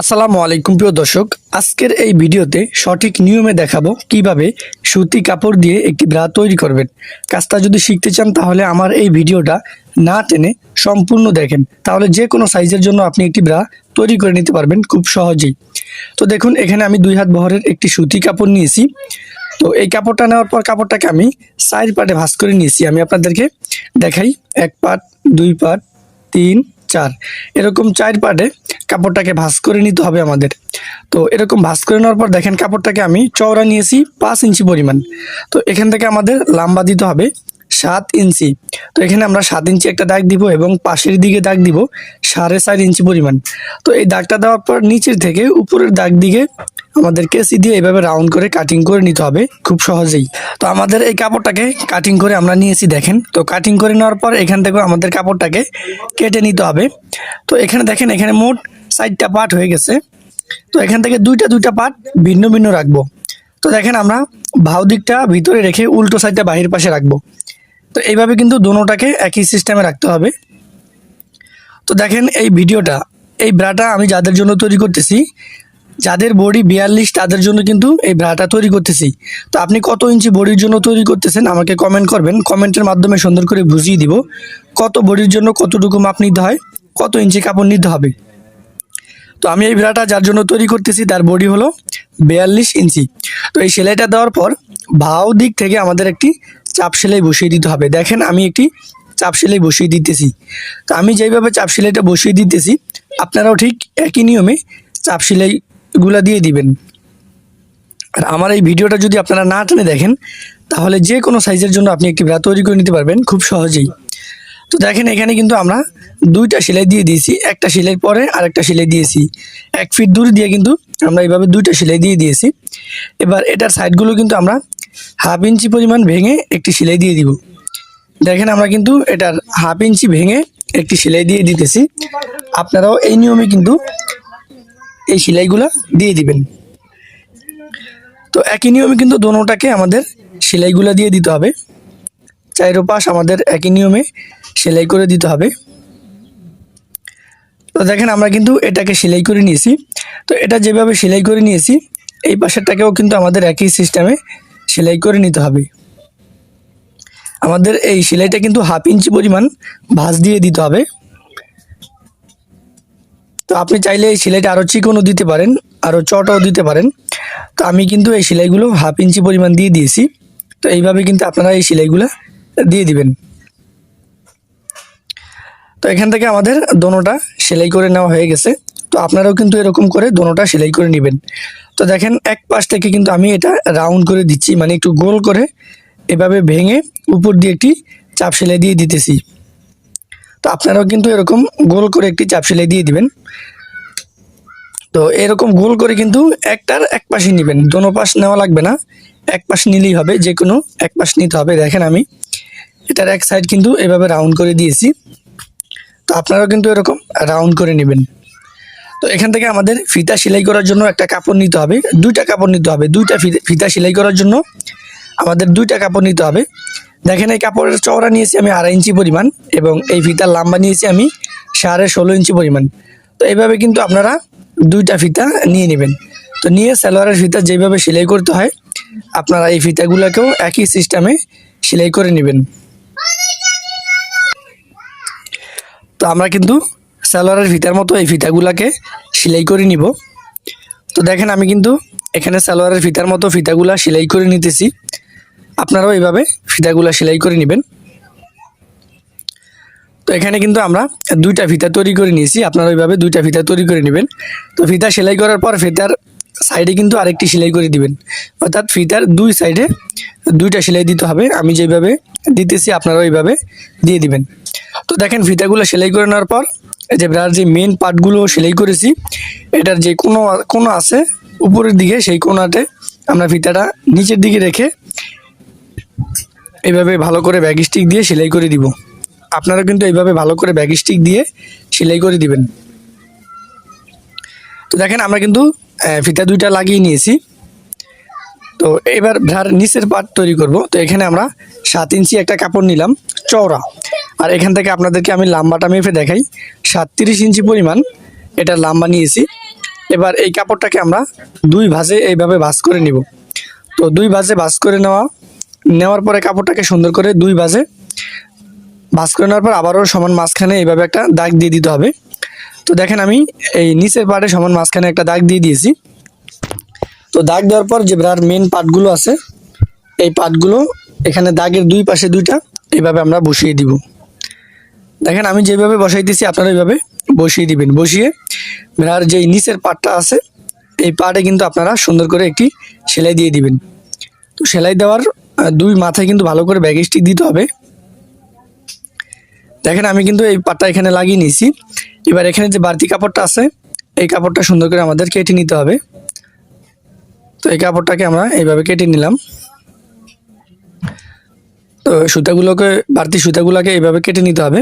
আসসালামু আলাইকুম প্রিয় দর্শক, আজকের এই ভিডিওতে সঠিক নিয়মে দেখাবো কীভাবে সুতি কাপড় দিয়ে একটি ব্রা তৈরি করবেন। কাজটা যদি শিখতে চান তাহলে আমার এই ভিডিওটা না টেনে সম্পূর্ণ দেখেন। তাহলে যে কোনো সাইজের জন্য আপনি একটি ব্রা তৈরি করে নিতে পারবেন খুব সহজেই। তো দেখুন, এখানে আমি দুই হাত বহরের একটি সুতি কাপড় নিয়েছি। তো এই কাপড়টা নেওয়ার পর কাপড়টাকে আমি সাইড পাটে ভাঁজ করে নিয়েছি। আমি আপনাদেরকে দেখাই, এক পাট, দুই পার্ট তিন চার। এরকম চার পার্টে কাপড়টাকে ভাঁজ করে নিতে হবে আমাদের। তো এরকম ভাঁজ করে নেওয়ার পর দেখেন কাপড়টাকে আমি চওড়া নিয়েছি পাঁচ ইঞ্চি পরিমাণ। তো এখান থেকে আমাদের লম্বা দিতে হবে। সাত ইঞ্চি। তো এখানে আমরা সাত ইঞ্চি একটা দাগ দিব এবং পাশের দিকে দাগ দিব সাড়ে চার ইঞ্চি পরিমাণ। তো এই দাগটা দেওয়ার পর নিচের থেকে উপরের দাগ দিকে আমাদের কেসি দিয়ে এভাবে রাউন্ড করে কাটিং করে নিতে হবে খুব সহজেই। তো আমাদের এই কাপড়টাকে কাটিং করে আমরা নিয়েছি দেখেন। তো কাটিং করে নেওয়ার পর এখান থেকে আমাদের কাপড়টাকে কেটে নিতে হবে। তো এখানে দেখেন, এখানে মোট চারটা পার্ট হয়ে গেছে। তো এখান থেকে দুইটা দুইটা পার্ট ভিন্ন ভিন্ন রাখব। তো দেখেন আমরা ভাও দিকটা ভিতরে রেখে উল্টো সাইডটা বাহির পাশে রাখব। তো এইভাবে কিন্তু দোনোটাকে একই সিস্টেমে রাখতে হবে। তো দেখেন এই ভিডিওটা, এই ব্রাটা আমি যাদের জন্য তৈরি করতেছি, যাদের বডি বিয়াল্লিশ, তাদের জন্য কিন্তু এই ব্রাটা তৈরি করতেছি। তো আপনি কত ইঞ্চি বডির জন্য তৈরি করতেছেন আমাকে কমেন্ট করবেন। কমেন্টের মাধ্যমে সুন্দর করে বুঝিয়ে দিব কত বডির জন্য কতটুকু মাপ নিতে হয়, কত ইঞ্চি কাপড় নিতে হবে। তো আমি এই ব্রাটা যার জন্য তৈরি করতেছি, তার বডি হলো বিয়াল্লিশ ইঞ্চি। তো এই সেলাইটা দেওয়ার পর ভাও দিক থেকে আমাদের একটি চাপ সেলাই বসিয়ে দিতে হবে। দেখেন আমি একটি চাপ সেলাই বসিয়ে দিতেছি। তো আমি যেইভাবে চাপ সেলাইটা বসিয়ে দিতেছি, আপনারাও ঠিক একই নিয়মে চাপ সেলাইগুলা দিয়ে দিবেন। আর আমার এই ভিডিওটা যদি আপনারা না টেনে দেখেন, তাহলে যে কোনো সাইজের জন্য আপনি একটি ব্রা তৈরি করে নিতে পারবেন খুব সহজেই। তো দেখেন এখানে কিন্তু আমরা দুইটা সেলাই দিয়ে দিয়েছি, একটা সেলাই পরে আরেকটা সেলাই দিয়েছি। এক ফিট দূরে দিয়ে কিন্তু আমরা এইভাবে দুইটা সেলাই দিয়ে দিয়েছি। এবার এটার সাইডগুলো কিন্তু আমরা হাফ ইঞ্চি পরিমাণ ভেঙে একটি সেলাই দিয়ে দিব। দেখেন আমরা কিন্তু এটার হাফ ইঞ্চি ভেঙে একটি সেলাই দিয়ে দিতেছি। আপনারাও এই নিয়মে কিন্তু এই সেলাইগুলো দিয়ে দিবেন। তো একই নিয়মে কিন্তু দোনোটাকে আমাদের সেলাইগুলো দিয়ে দিতে হবে। চাইরো পাশ আমাদের একই নিয়মে সেলাই করে দিতে হবে। তো দেখেন আমরা কিন্তু এটাকে সেলাই করে নিয়েছি। তো এটা যেভাবে সেলাই করে নিয়েছি, এই পাশেরটাকেও কিন্তু আমাদের একই সিস্টেমে সেলাই করে নিতে হবে। আমাদের এই সেলাইটা কিন্তু হাফ ইঞ্চি পরিমাণ ভাঁজ দিয়ে দিতে হবে। তো আপনি চাইলে এই সেলাইটা আরও চিকনও দিতে পারেন আরও চটাও দিতে পারেন। তো আমি কিন্তু এই সেলাইগুলো হাফ ইঞ্চি পরিমাণ দিয়ে দিয়েছি। তো এইভাবে কিন্তু আপনারা এই সেলাইগুলো দিয়ে দিবেন। তো এখান থেকে আমাদের দোনোটা সেলাই করে নেওয়া হয়ে গেছে। তো আপনারাও কিন্তু এরকম করে দোনোটা সেলাই করে নেবেন। তো দেখেন, এক পাশ থেকে কিন্তু আমি এটা রাউন্ড করে দিচ্ছি মানে একটু গোল করে এভাবে ভেঙে উপর দিয়ে একটি চাপ সেলাই দিয়ে দিতেছি। তো আপনারাও কিন্তু এরকম গোল করে একটি চাপ সেলাই দিয়ে দিবেন। তো এরকম গোল করে কিন্তু একটার এক পাশে নেবেন, দোনো পাশ নেওয়া লাগবে না, এক পাশ নিলেই হবে যে কোনো এক পাশ নিতে হবে। দেখেন আমি এটার এক সাইড কিন্তু এভাবে রাউন্ড করে দিয়েছি। তো আপনারাও কিন্তু এরকম রাউন্ড করে নেবেন। তো এখান থেকে আমাদের ফিতা সেলাই করার জন্য একটা কাপড় নিতে হবে। দুইটা কাপড় নিতে হবে। দুইটা ফিতা সেলাই করার জন্য আমাদের দুইটা কাপড় নিতে হবে। দেখেন এই কাপড়ের চওড়া নিয়েছি আমি আড়াই ইঞ্চি পরিমাণ এবং এই ফিতার লম্বা নিয়েছি আমি সাড়ে ষোলো ইঞ্চি পরিমাণ। তো এইভাবে কিন্তু আপনারা দুইটা ফিতা নিয়ে নেবেন। তো নিয়ে সালোয়ারের ফিতা যেভাবে সেলাই করতে হয়, আপনারা এই ফিতাগুলোকেও একই সিস্টেমে সেলাই করে নেবেন। তো আমরা কিন্তু সালোয়ারের ফিতার মতো এই ফিতাগুলাকে সেলাই করে নিব। তো দেখেন আমি কিন্তু এখানে সালোয়ারের ফিতার মতো ফিতাগুলা সেলাই করে নিতেছি। আপনারাও এইভাবে ফিতাগুলা সেলাই করে নেবেন। তো এখানে কিন্তু আমরা দুইটা ফিতা তৈরি করে নিয়েছি। আপনারা ওইভাবে দুইটা ফিতা তৈরি করে নেবেন। তো ফিতা সেলাই করার পর ফিতার সাইডে কিন্তু আরেকটি সেলাই করে দিবেন। অর্থাৎ ফিতার দুই সাইডে দুইটা সেলাই দিতে হবে। আমি যেভাবে দিতেছি আপনারা ওইভাবে দিয়ে দিবেন। তো দেখেন ফিতাগুলো সেলাই করে নেওয়ার পর যে ব্রার যে মেন পার্টগুলো সেলাই করেছি, এটার যে কোনো কোনো আছে, উপরের দিকে সেই কোনাতে আমরা ফিতাটা নিচের দিকে রেখে এইভাবে ভালো করে ব্যাগ স্টিক দিয়ে সেলাই করে দিব। আপনারা কিন্তু এইভাবে ভালো করে ব্যাগ স্টিক দিয়ে সেলাই করে দিবেন। তো দেখেন আমরা কিন্তু ফিতা দুইটা লাগিয়ে নিয়েছি। তো এবার ভ্রার নিচের পাট তৈরি করব। তো এখানে আমরা সাত ইঞ্চি একটা কাপড় নিলাম, চওড়া। আর এখান থেকে আপনাদেরকে আমি লাম্বাটা মেপে দেখাই। সাতত্রিশ ইঞ্চি পরিমাণ এটা লাম্বা নিয়েছি। এবার এই কাপড়টাকে আমরা দুই ভাঁজে এইভাবে ভাঁজ করে নিব। তো দুই ভাঁজে ভাঁজ করে নেওয়া, নেওয়ার পরে কাপড়টাকে সুন্দর করে দুই ভাঁজে ভাঁজ করে নেওয়ার পর আবারও সমান মাঝখানে এইভাবে একটা দাগ দিয়ে দিতে হবে। তো দেখেন আমি এই নিচের পার্টে সমান মাঝখানে একটা দাগ দিয়ে দিয়েছি। তো দাগ দেওয়ার পর যে ব্রার মেন পার্টগুলো আছে, এই পার্টগুলো এখানে দাগের দুই পাশে দুইটা, এইভাবে আমরা বসিয়ে দিব। দেখেন, আমি যেভাবে বসাইতেছি আপনারা এইভাবে বসিয়ে দিবেন। বসিয়ে ব্রার যে নিচের পাটটা আছে, এই পাটে কিন্তু আপনারা সুন্দর করে একটি সেলাই দিয়ে দিবেন। তো সেলাই দেওয়ার দুই মাথায় কিন্তু ভালো করে ব্যাগ স্টিক দিতে হবে। দেখেন, আমি কিন্তু এই পাটটা এখানে লাগিয়ে নিয়েছি। এবার এখানে যে বাড়তি কাপড়টা আছে, এই কাপড়টা সুন্দর করে আমাদের কেটে নিতে হবে। তো এই কাপড়টাকে আমরা এইভাবে কেটে নিলাম। তো সুতাগুলোকে, বাড়তি সুতাগুলোকে এইভাবে কেটে নিতে হবে।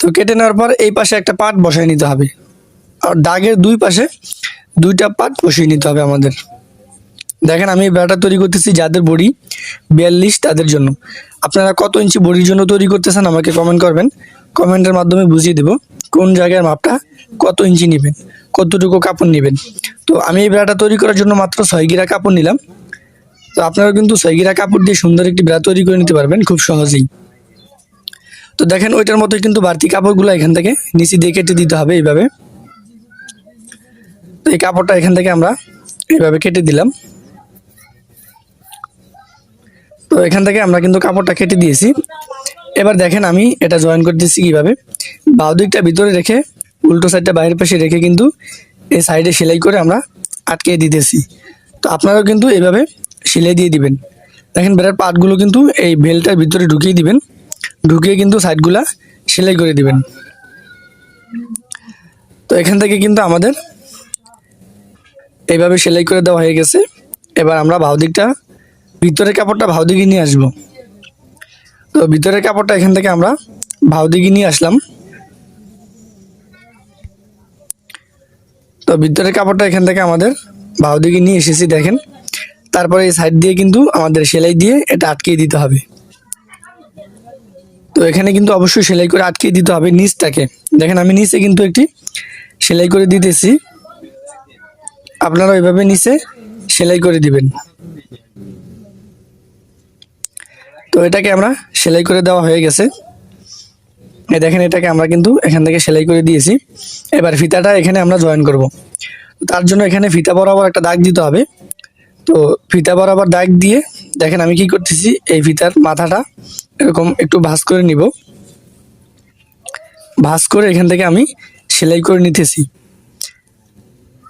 তো কেটে নেওয়ার পর এই পাশে একটা পাট বসায় নিতে হবে। আর দাগের দুই পাশে দুইটা পাট বসিয়ে নিতে হবে আমাদের। দেখেন আমি বেড়াটা তৈরি করতেছি যাদের বড়ি বিয়াল্লিশ, তাদের জন্য। আপনারা কত ইঞ্চি বড়ির জন্য তৈরি করতেছেন আমাকে কমেন্ট করবেন। কমেন্টের মাধ্যমে বুঝিয়ে দেব কোন জায়গার মাপটা কত ইঞ্চি নেবেন, কতটুকু কাপড় নেবেন। তো আমি এই বেড়াটা তৈরি করার জন্য মাত্র ছয় গিরা কাপড় নিলাম। তো আপনারা কিন্তু ছয় গিরা কাপড় দিয়ে সুন্দর একটি বেড়া তৈরি করে নিতে পারবেন খুব সহজেই। তো দেখেন ওইটার মতোই কিন্তু বাড়তি কাপড়গুলো এখান থেকে নিচে দিয়ে কেটে দিতে হবে এইভাবে। তো এই কাপড়টা এখান থেকে আমরা এইভাবে কেটে দিলাম। তো এখান থেকে আমরা কিন্তু কাপড়টা কেটে দিয়েছি। এবার দেখেন আমি এটা জয়েন করতেছি কীভাবে। বাউ দিকটা ভিতরে রেখে উল্টো সাইডটা বাইরের পাশে রেখে কিন্তু এই সাইডে সেলাই করে আমরা আটকে দিতেছি। তো আপনারাও কিন্তু এইভাবে সেলাই দিয়ে দিবেন। দেখেন বেড়ার পাটগুলো কিন্তু এই বেলটার ভিতরে ঢুকিয়ে দিবেন। ঢুকিয়ে কিন্তু সাইডগুলা সেলাই করে দিবেন। তো এখান থেকে কিন্তু আমাদের এইভাবে সেলাই করে দেওয়া হয়ে গেছে। এবার আমরা বাউ দিকটা ভিতরের কাপড়টা ভাও দিকে নিয়ে আসব। তো ভিতরের কাপড়টা এখান থেকে আমরা ভাও দিকে নিয়ে আসলাম। তো ভিতরের কাপড়টা এখান থেকে আমাদের ভাও দিকে নিয়ে এসেছি দেখেন। তারপরে এই সাইড দিয়ে কিন্তু আমাদের সেলাই দিয়ে এটা আটকিয়ে দিতে হবে। তো এখানে কিন্তু অবশ্যই সেলাই করে আটকিয়ে দিতে হবে নিচটাকে। দেখেন আমি নিচে কিন্তু একটি সেলাই করে দিতেছি। আপনারা ওইভাবে নিচে সেলাই করে দিবেন। তো এটাকে আমরা সেলাই করে দেওয়া হয়ে গেছে। দেখেন এটাকে আমরা কিন্তু এখান থেকে সেলাই করে দিয়েছি। এবার ফিতাটা এখানে আমরা জয়েন করব। তার জন্য এখানে ফিতা বরাবর একটা দাগ দিতে হবে। তো ফিতা বরাবর দাগ দিয়ে দেখেন আমি কি করতেছি, এই ফিতার মাথাটা এরকম একটু ভাঁজ করে নিব। ভাঁজ করে এখান থেকে আমি সেলাই করে নিতেছি।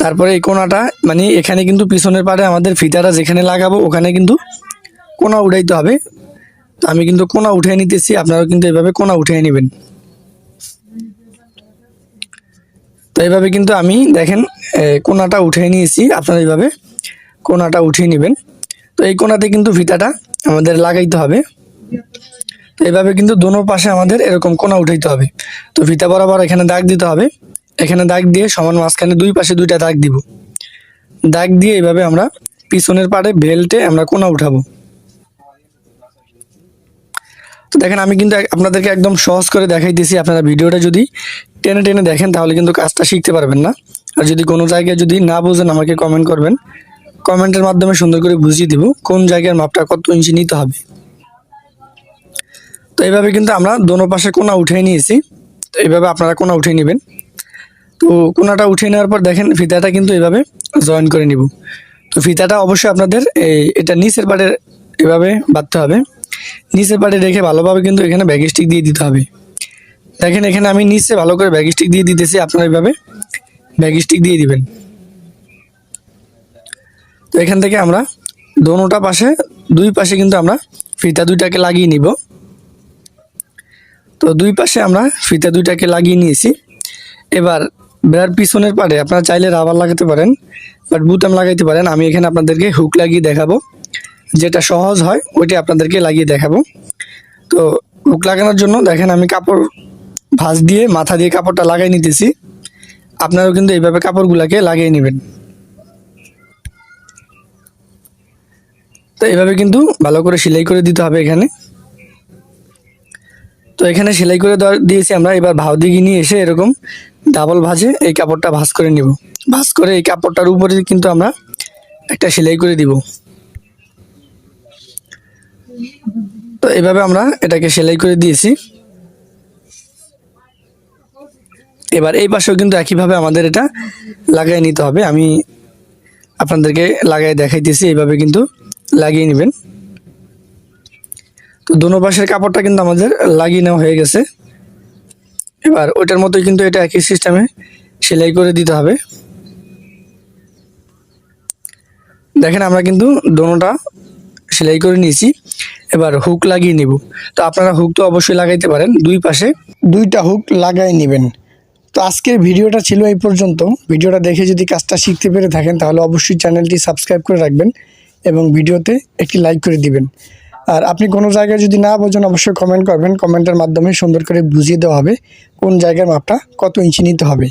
তারপরে এই কোনাটা মানে এখানে কিন্তু পিছনের পাড়ে আমাদের ফিতাটা যেখানে লাগাবো ওখানে কিন্তু কোনা উঠাইতে হবে। তো আমি কিন্তু কোনা উঠিয়ে নিতেছি, আপনারাও কিন্তু এভাবে কোনা উঠিয়ে নেবেন। তো এইভাবে কিন্তু আমি দেখেন কোনাটা উঠিয়ে নিয়েছি, আপনারা এইভাবে কোনাটা উঠিয়ে নেবেন। তো এই কোনাতে কিন্তু ফিতাটা আমাদের লাগাইতে হবে। তো এইভাবে কিন্তু দোনো পাশে আমাদের এরকম কোনা উঠাইতে হবে। তো ফিতা বরাবর এখানে দাগ দিতে হবে। এখানে দাগ দিয়ে সমান মাঝখানে দুই পাশে দুইটা দাগ দিব। দাগ দিয়ে এইভাবে আমরা পিছনের পাড়ে বেল্টে আমরা কোনা উঠাবো। তো দেখেন, আমি কিন্তু আপনাদেরকে একদম সহজ করে দেখাইতেছি। আপনারা ভিডিওটা যদি টেনে টেনে দেখেন, তাহলে কিন্তু কাজটা শিখতে পারবেন না। আর যদি কোনো জায়গায় যদি না বোঝেন, আমাকে কমেন্ট করবেন। কমেন্টের মাধ্যমে সুন্দর করে বুঝিয়ে দিব কোন জায়গার মাপটা কত ইঞ্চি নিতে হবে। তো এইভাবে কিন্তু আমরা দোনো পাশে কোনা উঠিয়ে নিয়েছি। তো এইভাবে আপনারা কোনা উঠিয়ে নেবেন। তো কোনাটা উঠিয়ে নেওয়ার পর দেখেন ফিতাটা কিন্তু এভাবে জয়েন করে নিব। তো ফিতাটা অবশ্যই আপনাদের এই এটা নিচের পাড়ে এভাবে বাঁধতে হবে। নিচের পাড়ে রেখে ভালোভাবে কিন্তু এখানে ব্যাগ স্টিক দিয়ে দিতে হবে। দেখেন এখানে আমি নিচে ভালো করে ব্যাগ স্টিক দিয়ে দিতেছি, আপনারা এইভাবে ব্যাগ স্টিক দিয়ে দিবেন। এখান থেকে আমরা দোনোটা পাশে, দুই পাশে কিন্তু আমরা ফিতা দুইটাকে লাগিয়ে নিব। তো দুই পাশে আমরা ফিতা দুইটাকে লাগিয়ে নিয়েছি। এবার বেড়ার পিছনের পারে আপনারা চাইলে রাবার লাগাতে পারেন, বাট বুতাম লাগাইতে পারেন। আমি এখানে আপনাদেরকে হুক লাগিয়ে দেখাবো। যেটা সহজ হয়, ওইটা আপনাদেরকে লাগিয়ে দেখাবো। তো হুক লাগানোর জন্য দেখেন আমি কাপড় ভাঁজ দিয়ে মাথা দিয়ে কাপড়টা লাগাই নিতেছি। আপনারাও কিন্তু এইভাবে কাপড়গুলাকে লাগিয়ে নেবেন। তো এভাবে কিন্তু ভালো করে সেলাই করে দিতে হবে এখানে। তো এখানে সেলাই করে দিয়েছি আমরা, এবার ভাও দিকে নিয়ে এসে এরকম ডাবল ভাজে এই কাপড়টা ভাঁজ করে নিব। ভাঁজ করে এই কাপড়টার উপরে কিন্তু আমরা একটা সেলাই করে দিব। তো এভাবে আমরা এটাকে সেলাই করে দিয়েছি। এবার এই পাশেও কিন্তু একইভাবে আমাদের এটা লাগাই নিতে হবে। আমি আপনাদেরকে লাগাই দেখাইতেছি, এইভাবে কিন্তু লাগিয়ে নেবেন। তো দোনো পাশের কাপড়টা কিন্তু আমাদের লাগিয়ে নেওয়া হয়ে গেছে। এবার ওইটার মতোই কিন্তু এটা একই সিস্টেমে সেলাই করে দিতে হবে। দেখেন আমরা কিন্তু দোনোটা সেলাই করে নিয়েছি। এবার হুক লাগিয়ে নিব। তো আপনারা হুক তো অবশ্যই লাগাইতে পারেন। দুই পাশে দুইটা হুক লাগাই নেবেন। তো আজকের ভিডিওটা ছিল এই পর্যন্ত। ভিডিওটা দেখে যদি কাজটা শিখতে পেরে থাকেন, তাহলে অবশ্যই চ্যানেলটি সাবস্ক্রাইব করে রাখবেন। এবং ভিডিওতে একটি লাইক করে দিবেন। আর আপনি কোনো জায়গায় যদি না বোঝেন, অবশ্যই কমেন্ট করবেন। কমেন্টের মাধ্যমে সুন্দর করে বুঝিয়ে দেওয়া হবে কোন জায়গার মাপটা কত ইঞ্চি নিতে হবে।